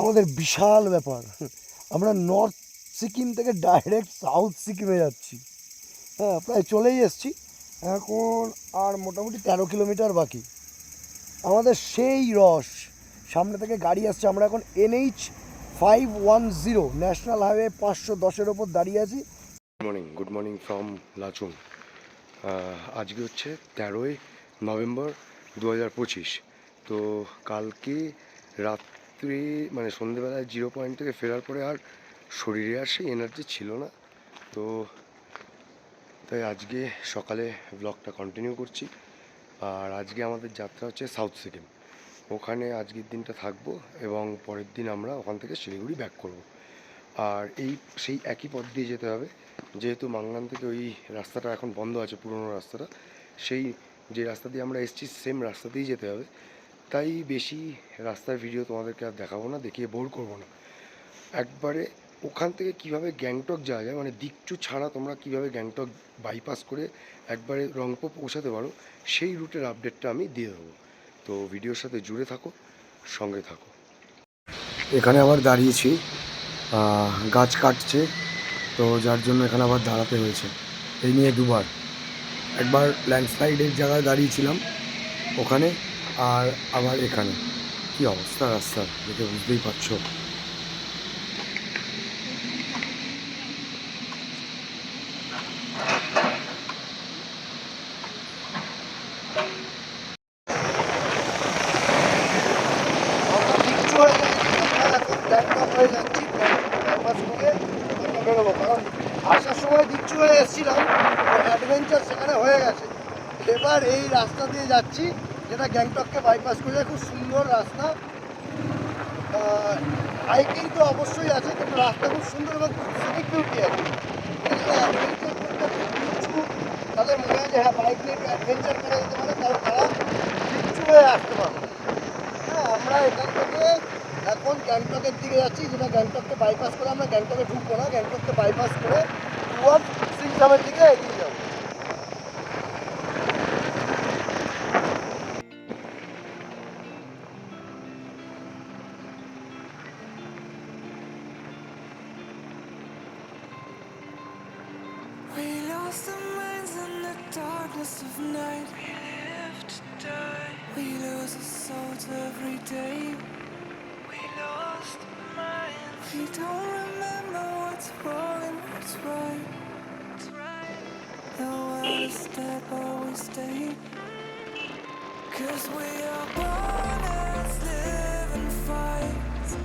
আমাদের বিশাল ব্যাপার। আমরা নর্থ সিকিম থেকে ডাইরেক্ট সাউথ সিকিমে যাচ্ছি। হ্যাঁ প্রায় চলেই এসেছি। এখন আর মোটামুটি তেরো কিলোমিটার বাকি। আমাদের সেই রস, সামনে থেকে গাড়ি আসছে। আমরা এখন NH five one zero, national highway পাঁচশো দশের ওপর দাঁড়িয়ে আছি। Good morning good morning from Lachung আজকে হচ্ছে তেরোই নভেম্বর দু হাজার পঁচিশ। তো কালকে রাত্রি মানে সন্ধেবেলায় জিরো পয়েন্ট থেকে ফেরার পরে আর শরীরে আর সেই এনার্জি ছিল না। তো তাই আজকে সকালে ব্লগটা কন্টিনিউ করছি। আর আজকে আমাদের যাত্রা হচ্ছে সাউথ সিকিম। ওখানে আজকের দিনটা থাকব এবং পরের দিন আমরা ওখান থেকে শিলিগুড়ি ব্যাক করব। আর এই, সেই একই পথ দিয়ে যেতে হবে। যেহেতু মাংলান থেকে ওই রাস্তাটা এখন বন্ধ আছে, পুরনো রাস্তাটা, সেই যে রাস্তা দিয়ে আমরা এসেছি সেম রাস্তা দিয়েই যেতে হবে। তাই বেশি রাস্তার ভিডিও তোমাদেরকে আর দেখাবো না, দেখিয়ে বোর করব না। একবারে ওখান থেকে কীভাবে গ্যাংটক যাওয়া যায় মানে দিকচু ছাড়া তোমরা কীভাবে গ্যাংটক বাইপাস করে একবারে রংপো পৌঁছাতে পারো, সেই রুটের আপডেটটা আমি দিয়ে দেবো। তো ভিডিওর সাথে জুড়ে থাকো, সঙ্গে থাকো। এখানে আবার দাঁড়িয়েছি গাছ কাটছে, তো যার জন্য এখানে আবার দাঁড়াতে হয়েছে। এই নিয়ে দুবার। একবার ল্যান্ডস্লাইডের জায়গায় দাঁড়িয়েছিলাম, ওখানে আর আবার এখানে। কি অবস্থা রাস্তার দেখে বুঝতেই পারছ। আসার সময় এসেছিলাম সেখানে হয়ে গেছে। এবার এই রাস্তা দিয়ে যাচ্ছি যেটা গ্যাংটককে বাইপাস করে খুব সুন্দর রাস্তা। হাইকিং তো অবশ্যই আছে, কিন্তু রাস্তা খুব সুন্দর এবং সিভিক বিউটি আছে। তাদের মনে হয় যে হ্যাঁ বাইক নিয়ে অ্যাডভেঞ্চার করা যেতে পারে, তাহলে তারা দিচ্ছু হয়ে আসতে পারবে। হ্যাঁ আমরা এখান থেকে এখন গ্যাংটকের দিকে যাচ্ছি, যেটা গ্যাংটককে বাইপাস করে আমরা গ্যাংটকে ঢুকবো না, গ্যাংটককে বাইপাস করে টুয়ার্ড সিংজামের দিকে এগিয়ে every day. We lost minds. We don't remember what's wrong and what's right. What's right. World is dead, we stay. Cause we are born as living fights.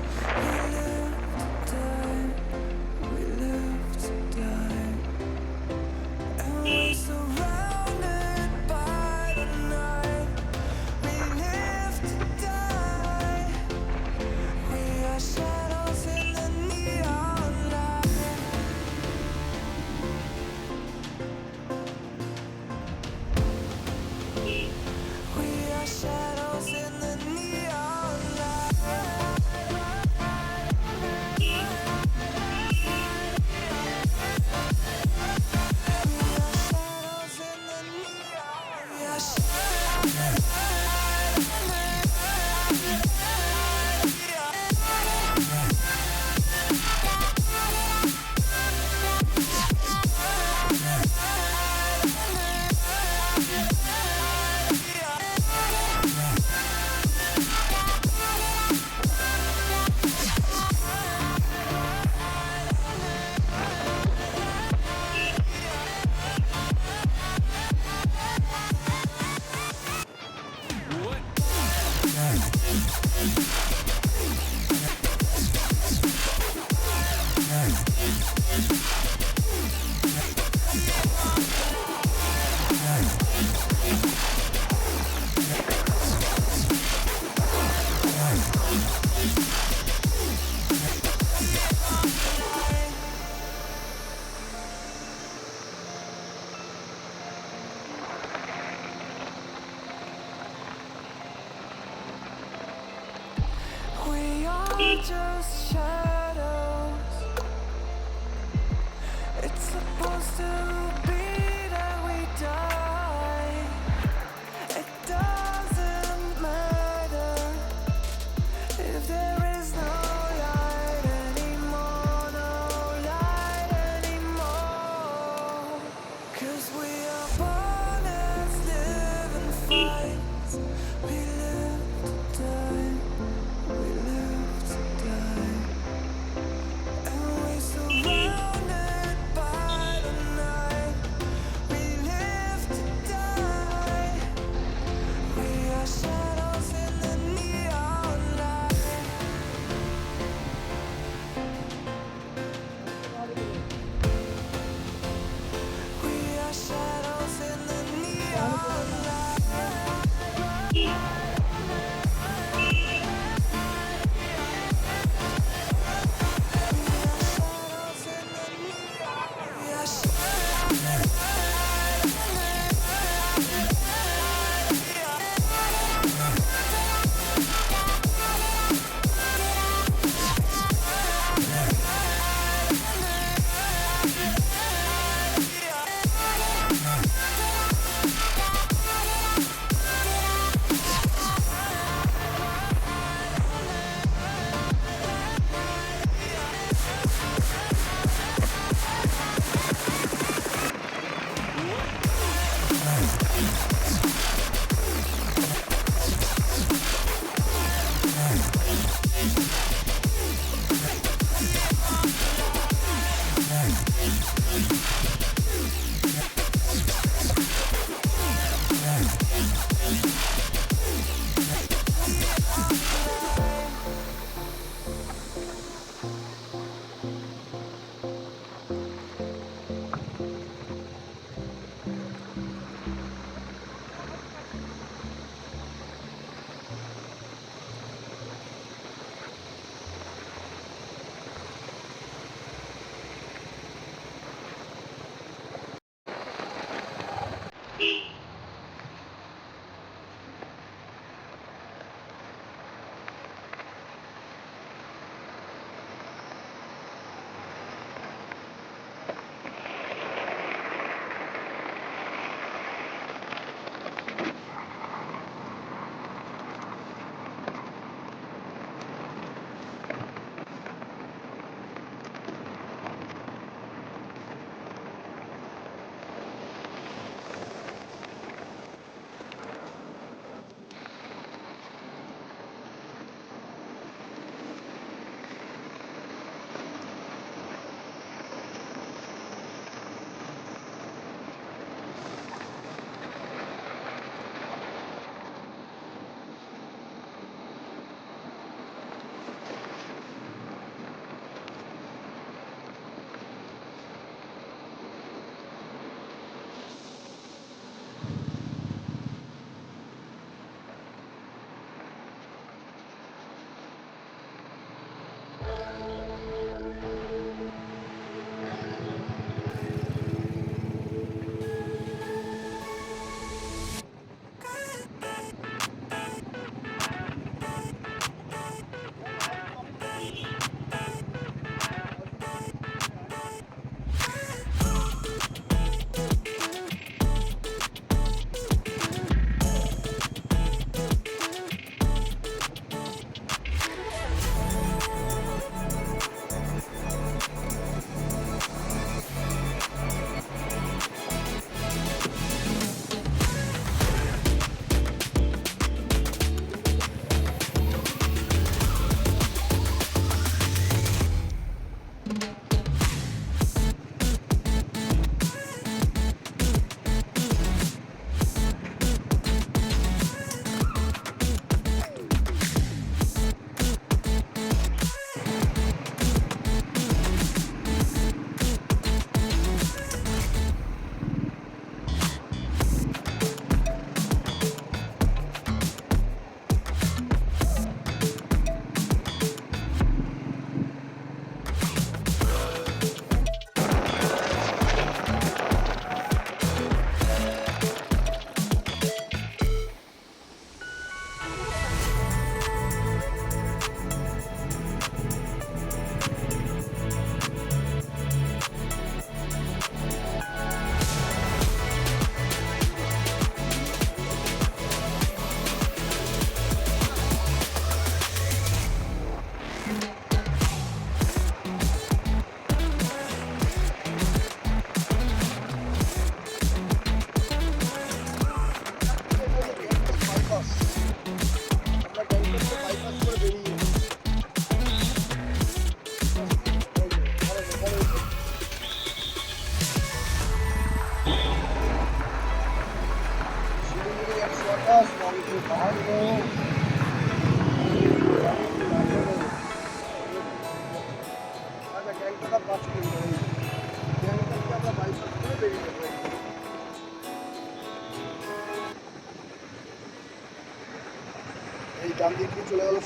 এই ডান দিক দিয়ে চলে গেল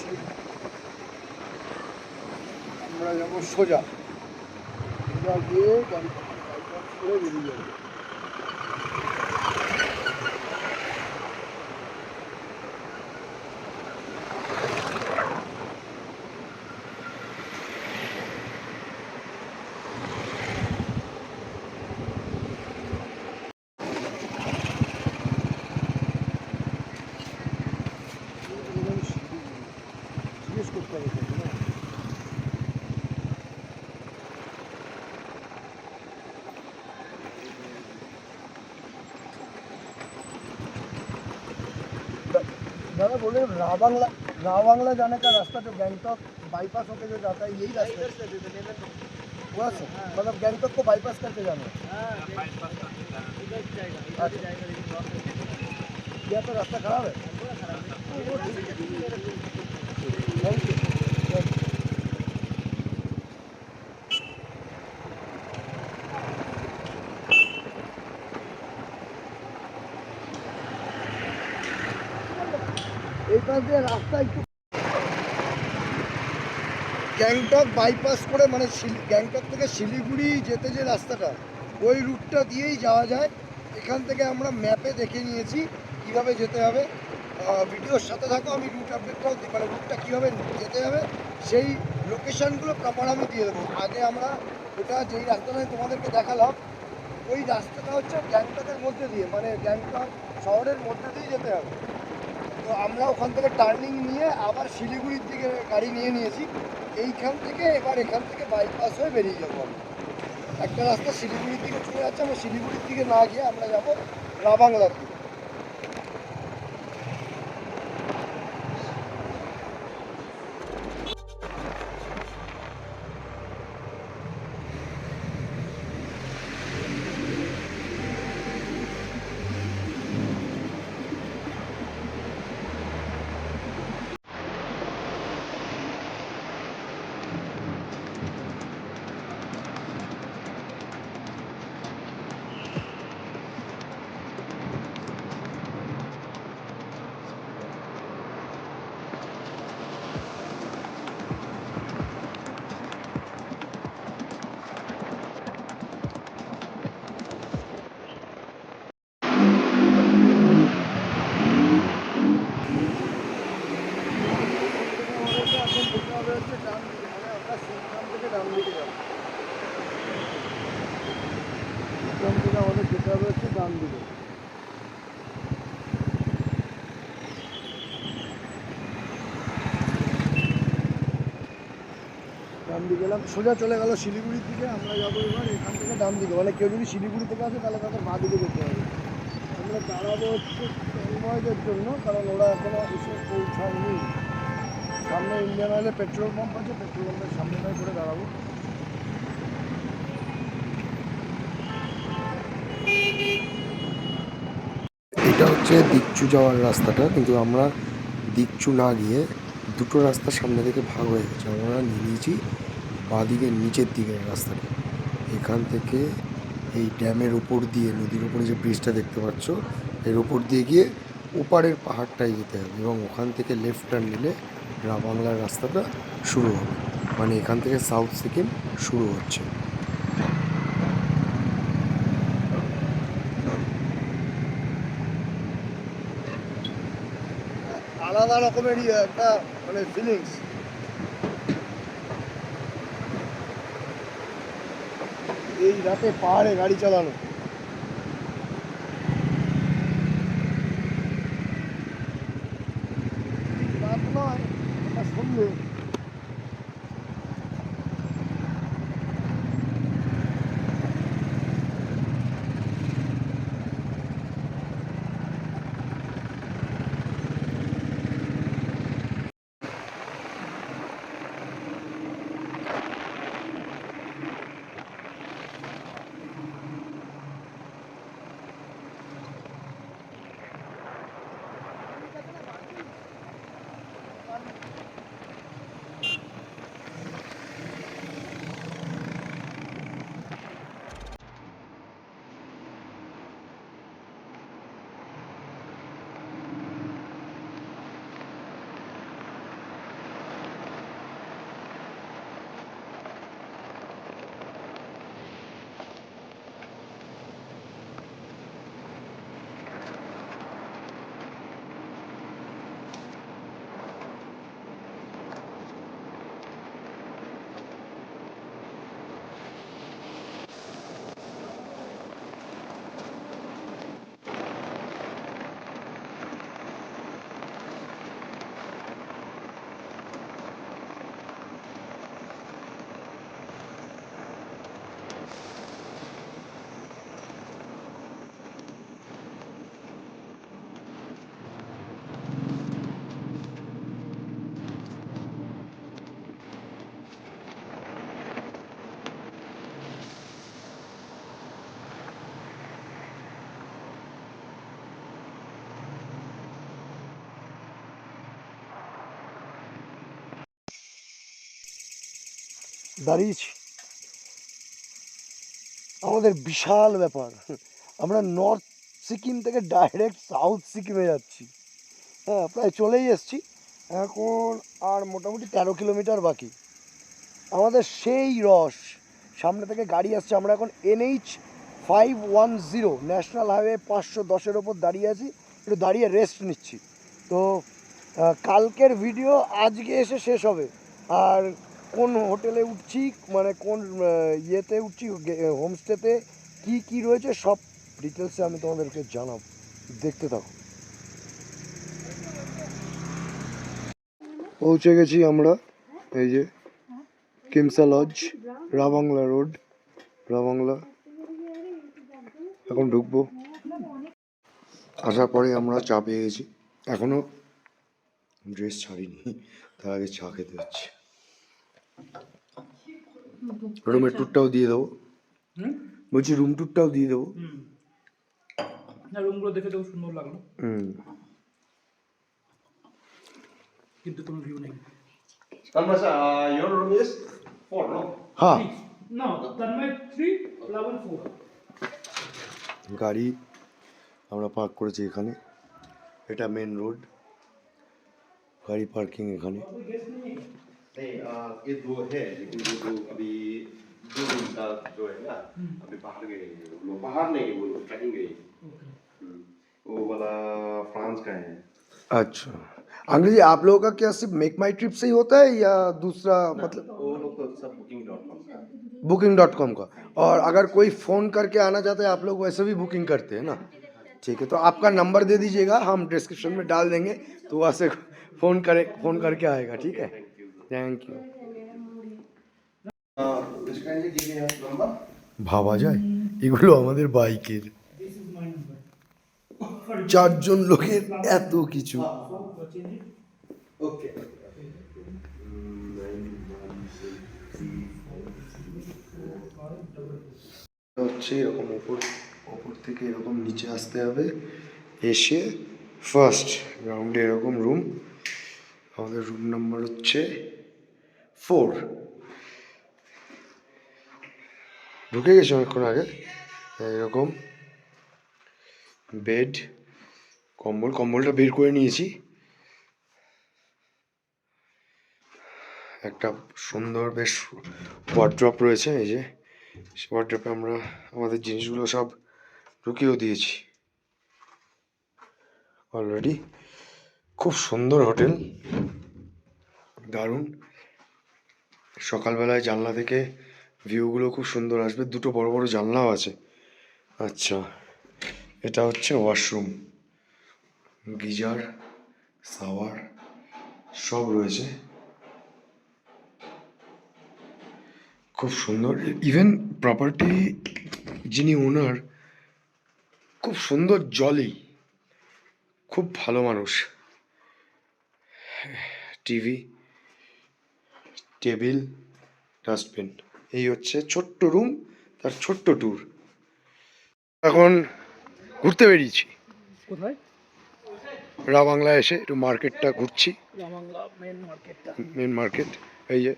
আমরা যাব সোজা। সোজা গিয়ে গাড়ি বেরিয়ে যাব। बोले राबांगला राबांगला जाने का रास्ता जो गैंगटॉक बाईपास होके जो जाता है यही रास्ता है वहाँ से मतलब गैंगटॉक को बाईपास करके जाना है यहाँ तो रास्ता खराब है थैंक यू গ্যাংটক বাইপাস করে মানে গ্যাংটক থেকে শিলিগুড়ি যেতে যে রাস্তাটা, ওই রুটটা দিয়েই যাওয়া যায়। এখান থেকে আমরা ম্যাপে দেখে নিয়েছি কীভাবে যেতে হবে। ভিডিওর সাথে থাকো, আমি রুট আপডেটটাও দিই মানে রুটটা কীভাবে যেতে হবে, সেই লোকেশানগুলো প্রপার আমি দিয়ে দেবো। আগে আমরা ওটা যেই রাস্তাটা তোমাদেরকে দেখালাম, ওই রাস্তাটা হচ্ছে গ্যাংটকের মধ্যে দিয়ে মানে গ্যাংটক শহরের মধ্যে দিয়ে যেতে হবে। তো আমরা ওখান থেকে টার্নিং নিয়ে আবার শিলিগুড়ির দিকে গাড়ি নিয়ে নিয়েছি। এইখান থেকে এবার এখান থেকে বাইপাস হয়ে বেরিয়ে যাব আমরা। একটা রাস্তা শিলিগুড়ির দিকে চলে যাচ্ছে, আমরা শিলিগুড়ির দিকে না গিয়ে আমরা যাব রাবাংলার দিকে সোজা চলে গেল শিলিগুড়ির দিকে, আমরা যাব এবার এখান থেকে ডান দিকে। মানে কেউ যদি শিলিগুড়ি থেকে আসে, তাহলে তাদের বাঁ দিকে যেতে হবে। আমরা দাঁড়াবো হচ্ছে জন্য, কারণ ওরা এখনও এসে পৌঁছায়নি। সামনে ইন্ডিয়ান অয়েলে পেট্রোল পাম্প আছে পেট্রোল পাম্পের সামনেটাই করে দাঁড়াবো। এটা হচ্ছে দিকচু যাওয়ার রাস্তাটা, কিন্তু আমরা দিকচু না গিয়ে দুটো রাস্তা সামনে থেকে ভাগ হয়ে গেছে। আমরা নিয়ে নিয়েছি বাঁদিকের নিচের দিকের রাস্তাটা। এখান থেকে এই ড্যামের ওপর দিয়ে, নদীর ওপরে যে ব্রিজটা দেখতে পাচ্ছ, এর ওপর দিয়ে গিয়ে ওপারের পাহাড়টায় যেতে হবে এবং ওখান থেকে লেফট টার্ন নিলে বাংলার রাস্তাটা শুরু হবে। মানে এখান থেকে সাউথ সিকিম শুরু হচ্ছে। আলাদা রকমেরই একটা মানে ফিলিংস এই রাতে পাহাড়ে গাড়ি চালানো। দাঁড়িয়েছি। আমাদের বিশাল ব্যাপার। আমরা নর্থ সিকিম থেকে ডাইরেক্ট সাউথ সিকিমে যাচ্ছি। হ্যাঁ প্রায় চলেই এসেছি। এখন আর মোটামুটি তেরো কিলোমিটার বাকি। আমাদের সেই রস, সামনে থেকে গাড়ি আসছে। আমরা এখন NH five one zero, national highway পাঁচশো দশের ওপর দাঁড়িয়ে আছি। একটু দাঁড়িয়ে রেস্ট নিচ্ছি। তো কালকের ভিডিও আজকে এসে শেষ হবে। আর কোন হোটেলে উঠছি মানে কোন ইয়েতে উঠছি হোমস্টেতে, কি কি রয়েছে, সব ডিটেলসে আমি তোমাদেরকে জানাব। দেখতে থাকো। পৌঁছে গেছি আমরা, এই যে কিমসা লজ রাবাংলা রোড রাবাংলা এখন ঢুকবো। আসার পরে আমরা চা পেয়ে গেছি। এখনও ড্রেস ছাড়িনি, তার আগে চা খেতে হচ্ছে রুমের ট্যুরটাও দিয়ে দেবো। বলছি রুম ট্যুরটাও দিয়ে দেবো। না রুমগুলো দেখে তো সুন্দর লাগল। হুম। কিন্তু কোনো ভিউ নেই। Uh, your room is four, no? হ্যাঁ না তন্ময় থ্রি লেভেল ফোর গাড়ি আমরা পার্ক করেছি এখানে। এটা মেন রোড গাড়ি পার্কিং এখানে। नहीं uh, ये दो है लेकिन वो दो अभी दो रूम का जो है ना अभी बाहर गए लोग। बाहर नहीं वो लोग गए। हम्म, वो वाला फ्रांस का है। अच्छा। अंग्रेज़ जी आप लोगों का क्या सिर्फ़ मेक माई ट्रिप से ही होता है या दूसरा मतलब वो लोग तो सब बुकिंग डॉट कॉम का। बुकिंग डॉट कॉम का। और अगर कोई फ़ोन करके आना चाहता है आप लोग वैसे भी बुकिंग करते हैं ना। ठीक है तो आपका नंबर दे दीजिएगा हम डिस्क्रिप्शन में डाल देंगे तो वहाँ से फ़ोन करे फ़ोन करके आएगा ठीक है? থ্যাংক ইউ ভাবা যায়? এগুলো আমাদের বাইকের। চারজন লোকের এত কিছু। হচ্ছে এরকম ওপর ওপর থেকে এরকম নিচে আসতে হবে। এসে ফার্স্ট গ্রাউন্ডে এরকম রুম আমাদের রুম নাম্বার হচ্ছে ফোর ঢুকে গেছি অনেকক্ষণ আগে। এরকম। বেড কম্বল, কম্বলটা বের করে নিয়েছি। একটা সুন্দর বেশ ওয়ার্ড্রপ রয়েছে, এই যে। ওয়ার্ড্রপে আমরা আমাদের জিনিসগুলো সব ঢুকিয়েও দিয়েছি। অলরেডি খুব সুন্দর হোটেল। দারুণ। সকালবেলায় জানলা থেকে ভিউগুলো খুব সুন্দর আসবে। দুটো বড় বড় জানলাও আছে। আচ্ছা এটা হচ্ছে ওয়াশরুম। গিজার সাওয়ার সব রয়েছে। খুব সুন্দর। ইভেন প্রপার্টি যিনি ওনার, খুব সুন্দর জলই খুব ভালো মানুষ। TV table dustbin. এই হচ্ছে ছোট্ট রুম তার ছোট্ট ট্যুর। এখন ঘুরতে বেরিয়েছি। কোথায়? রা বাংলায় এসে একটু মার্কেটটা ঘুরছি। মেন মেন মার্কেট এই যে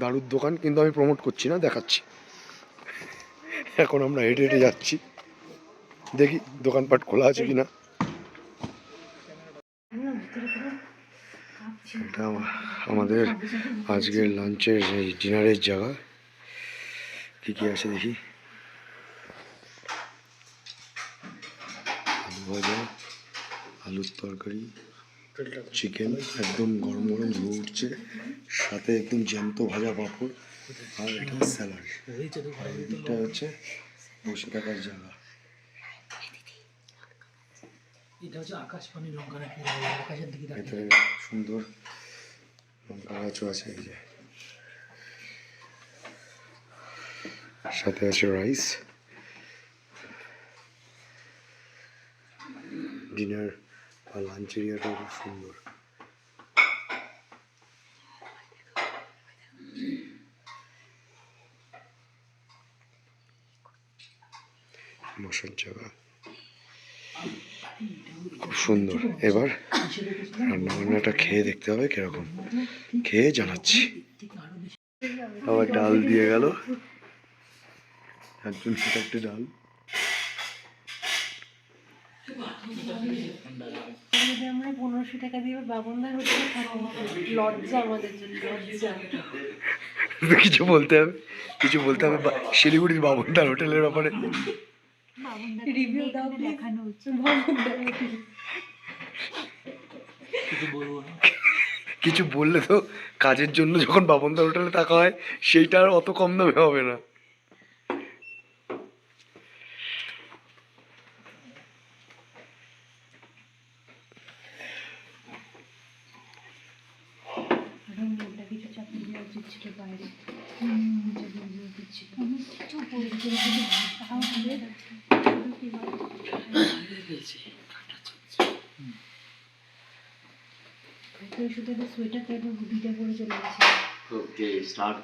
দারুর দোকান কিন্তু আমি প্রমোট করছি না দেখাচ্ছি। এখন আমরা হেঁটে হেঁটে যাচ্ছি। দেখি দোকানপাট খোলা আছে কি না এটা আমাদের আজকের লাঞ্চের এই ডিনারের জায়গা। কী কী আছে দেখি? আলু ভাজা আলুর তরকারি চিকেন একদম গরম গরম ধুয়ে উঠছে সাথে একদম জ্যান্ত ভাজা পাঁপড় আর এটা স্যালাড। এটা হচ্ছে বসে থাকার জায়গা। এটা হচ্ছে আকাশবাণী আকাশের দিকে ভেতরে সুন্দর সাথে আছে রাইস ডিনার বা লাঞ্চ এরিয়াটাও খুব সুন্দর। বসার জায়গা খুব সুন্দর। এবার রান্না বান্নাটা খেয়ে দেখতে হবে কীরকম। খেয়ে জানাচ্ছি। আবার ডাল দিয়ে গেল। একজন সেটা একটা ডাল। আমরা টাকা কিছু বলতে হবে। কিছু বলতে হবে শিলিগুড়ির বাবনদার হোটেলের ব্যাপারে। রিভিউ দাও দেখানো হচ্ছে কিছু বলব না? কিছু বললে তো কাজের জন্য যখন বাবনদার হোটেলে থাকা হয় সেইটা আর অত কম দামে হবে না আরও মেয়েটা কিছু চাকরি দেওয়া উচিত ছিল বাইরে হুম, চাকরি দেওয়া উচিত ছিল কিছু বলতে গেলে তাও হবে। শুধু কি বলে? তো শুধু একটা সোয়েটার টাইপের হুডিটা পরে চলে গেছে স্টার্ট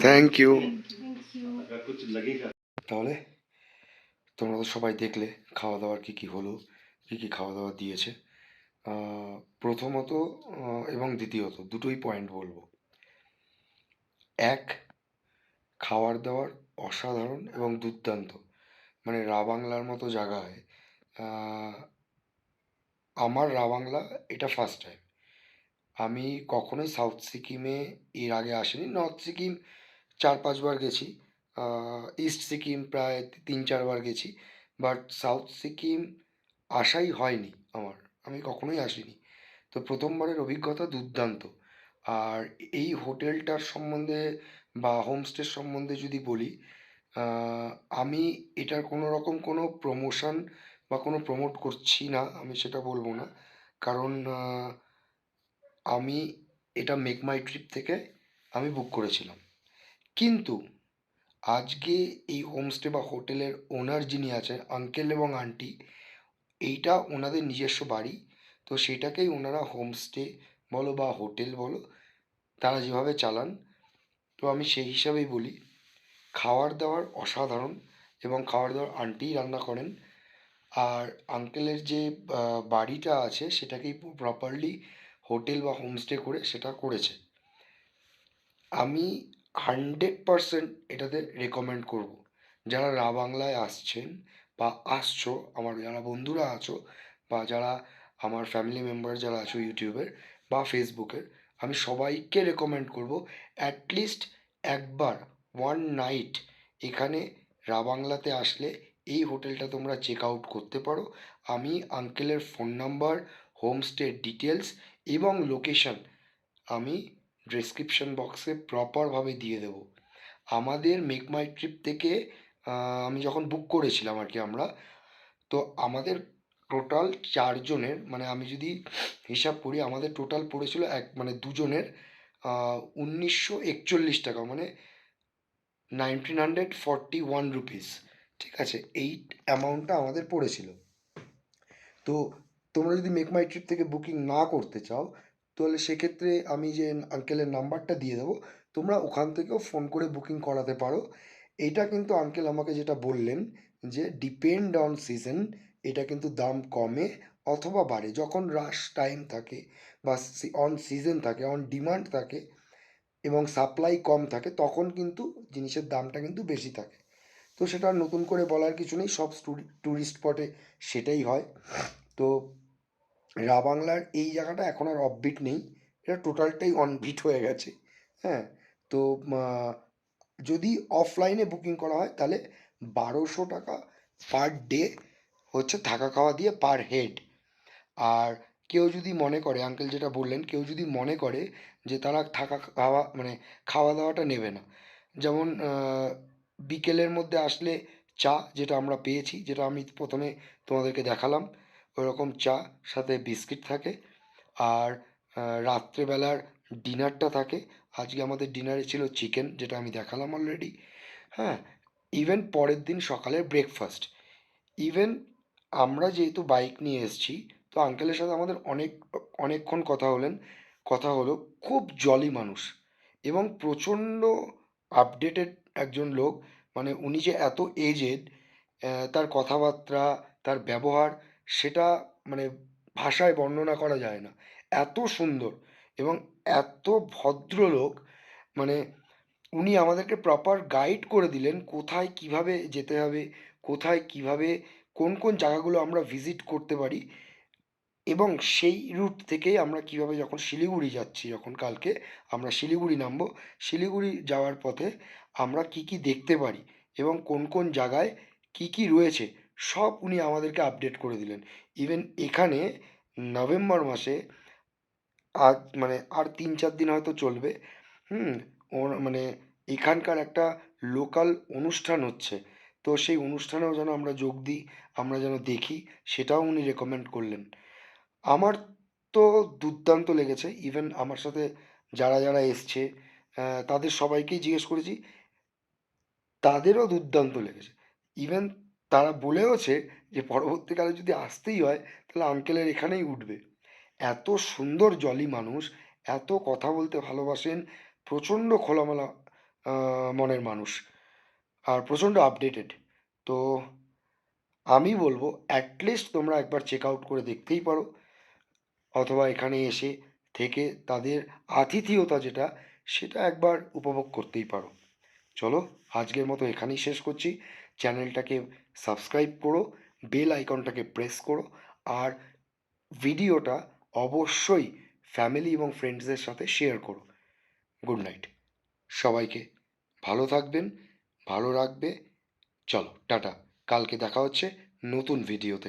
থ্যাংক ইউ তাহলে তোমরা তো সবাই দেখলে খাওয়া দাওয়ার কী কী হলো কী কী খাওয়া দাওয়া দিয়েছে প্রথমত এবং দ্বিতীয়ত দুটোই পয়েন্ট বলব। এক খাওয়ার দাওয়ার অসাধারণ এবং দুর্দান্ত। মানে রা বাংলার মতো জায়গায় আমার রা বাংলা এটা ফার্স্ট টাইম আমি কখনোই সাউথ সিকিমে এর আগে আসিনি। নর্থ সিকিম চার পাঁচবার গেছি। ইস্ট সিকিম প্রায় তিন চারবার গেছি। বাট সাউথ সিকিম আসাই হয়নি আমার। আমি কখনোই আসিনি। তো প্রথমবারের অভিজ্ঞতা দুর্দান্ত। আর এই হোটেলটার সম্বন্ধে বা হোমস্টের সম্বন্ধে যদি বলি আমি এটার কোনো রকম কোনো প্রমোশন বা কোনো প্রমোট করছি না, আমি সেটা বলব না। কারণ আমি এটা মেক মাই ট্রিপ থেকে আমি বুক করেছিলাম। কিন্তু আজকে এই হোমস্টে বা হোটেলের ওনার যিনি আছেন আঙ্কেল এবং আন্টি এইটা ওনাদের নিজস্ব বাড়ি। তো সেটাকেই ওনারা হোমস্টে বলো বা হোটেল বলো, তারা যেভাবে চালান, তো আমি সেই হিসাবেই বলি। খাওয়ার দাওয়ার অসাধারণ এবং খাওয়ার দাওয়ার আন্টিই রান্না করেন। আর আঙ্কেলের যে বাড়িটা আছে, সেটাকেই প্রপারলি হোটেল বা হোমস্টে করে সেটা করেছে। আমি হান্ড্রেড পারসেন্ট এটাতে রেকমেন্ড করব। যারা রা বাংলায় আসছেন বা আসছো, আমার যারা বন্ধুরা আছো বা যারা আমার ফ্যামিলি মেম্বার যারা আছো ইউটিউবের বা ফেসবুকের আমি সবাইকে রেকমেন্ড করব অ্যাটলিস্ট একবার ওয়ান নাইট এখানে রা বাংলাতে আসলে এই হোটেলটা তোমরা চেক আউট করতে পারো। আমি আঙ্কেলের ফোন নাম্বার হোমস্টের ডিটেলস এবং লোকেশন আমি ডেসক্রিপশন বক্সে প্রপারভাবে দিয়ে দেবো। আমাদের মেক মাই ট্রিপ থেকে আমি যখন বুক করেছিলাম আর কি আমরা, তো আমাদের টোটাল চারজনের মানে আমি যদি হিসাব করি, আমাদের টোটাল পড়েছিল এক মানে দুজনের উনিশশো একচল্লিশ টাকা মানে nineteen hundred forty one rupees ঠিক আছে? এই অ্যামাউন্টটা আমাদের পড়েছিল। তো তোমরা যদি মেক মাই ট্রিপ থেকে বুকিং না করতে চাও, তাহলে সেক্ষেত্রে আমি যে আঙ্কেলের নাম্বারটা দিয়ে দেবো, তোমরা ওখান থেকেও ফোন করে বুকিং করাতে পারো। এটা কিন্তু আঙ্কেল আমাকে যেটা বললেন যে ডিপেন্ড অন সিজন এটা কিন্তু দাম কমে অথবা বাড়ে। যখন রাশ টাইম থাকে বা অন সিজন থাকে অন ডিমান্ড থাকে এবং সাপ্লাই কম থাকে, তখন কিন্তু জিনিসের দামটা কিন্তু বেশি থাকে। তো সেটা নতুন করে বলার কিছু নেই, সব ট্যুরিস্ট স্পটে সেটাই হয়। তো রা বাংলার এই জায়গাটা এখন আর অফবিট নেই। এটা টোটালটাই অনবিট হয়ে গেছে। হ্যাঁ তো যদি অফলাইনে বুকিং করা হয়, তাহলে বারোশো টাকা পার ডে হচ্ছে থাকা খাওয়া দিয়ে পার হেড আর কেউ যদি মনে করে আঙ্কেল যেটা বললেন, কেউ যদি মনে করে যে তারা থাকা খাওয়া মানে খাওয়া দাওয়াটা নেবে না। যেমন বিকেলের মধ্যে আসলে চা, যেটা আমরা পেয়েছি, যেটা আমি প্রথমে তোমাদেরকে দেখালাম ওরকম চা সাথে বিস্কিট থাকে আর রাত্রেবেলার ডিনারটা থাকে। আজকে আমাদের ডিনারে ছিল চিকেন, যেটা আমি দেখালাম অলরেডি হ্যাঁ ইভেন পরের দিন সকালের ব্রেকফাস্ট ইভেন আমরা যেহেতু বাইক নিয়ে এসেছি, তো আঙ্কেলের সাথে আমাদের অনেক, অনেকক্ষণ কথা হলেন। কথা হলো, খুব জলি মানুষ এবং প্রচণ্ড আপডেটেড একজন লোক। মানে উনি যে এত এজেড তার কথাবার্তা, তার ব্যবহার সেটা মানে ভাষায় বর্ণনা করা যায় না। এত সুন্দর এবং এত ভদ্রলোক মানে উনি আমাদেরকে প্রপার গাইড করে দিলেন কোথায় কীভাবে যেতে হবে, কোথায় কীভাবে, কোন কোন জায়গাগুলো আমরা ভিজিট করতে পারি এবং সেই রুট থেকেই আমরা কীভাবে যখন শিলিগুড়ি যাচ্ছি, যখন কালকে আমরা শিলিগুড়ি নামবো, শিলিগুড়ি যাওয়ার পথে আমরা কি কি দেখতে পারি এবং কোন কোন জায়গায় কি কি রয়েছে সব উনি আমাদেরকে আপডেট করে দিলেন। ইভেন এখানে নভেম্বর মাসে আর মানে আর তিন চার দিন হয়তো চলবে। হুম মানে এখানকার একটা লোকাল অনুষ্ঠান হচ্ছে। তো সেই অনুষ্ঠানেও যেন আমরা যোগ দিই, আমরা যেন দেখি, সেটাও উনি রেকমেন্ড করলেন। আমার তো দুর্দান্ত লেগেছে। ইভেন আমার সাথে যারা যারা এসছে তাদের সবাইকেই জিজ্ঞেস করেছি, তাদেরও দুর্দান্ত লেগেছে। ইভেন তারা বলেওছে যে পরবর্তীকালে যদি আসতেই হয়, তাহলে আঙ্কেলের এখানেই উঠবে। এত সুন্দর জলি মানুষ, এত কথা বলতে ভালোবাসেন, প্রচণ্ড খোলামেলা মনের মানুষ, আর প্রচণ্ড আপডেটেড তো আমি বলব অ্যাটলিস্ট তোমরা একবার চেক আউট করে দেখতেই পারো, অথবা এখানে এসে থেকে তাদের আতিথেয়তা যেটা, সেটা একবার উপভোগ করতেই পারো। চলো, আজকের মতো এখানেই শেষ করছি। চ্যানেলটাকে সাবস্ক্রাইব করো বেল আইকনটাকে প্রেস করো, আর ভিডিওটা অবশ্যই ফ্যামিলি এবং ফ্রেন্ডসদের সাথে শেয়ার করো। গুড নাইট সবাইকে ভালো থাকবেন, ভালো রাখবে। চলো, টাটা। কালকে দেখা হচ্ছে নতুন ভিডিওতে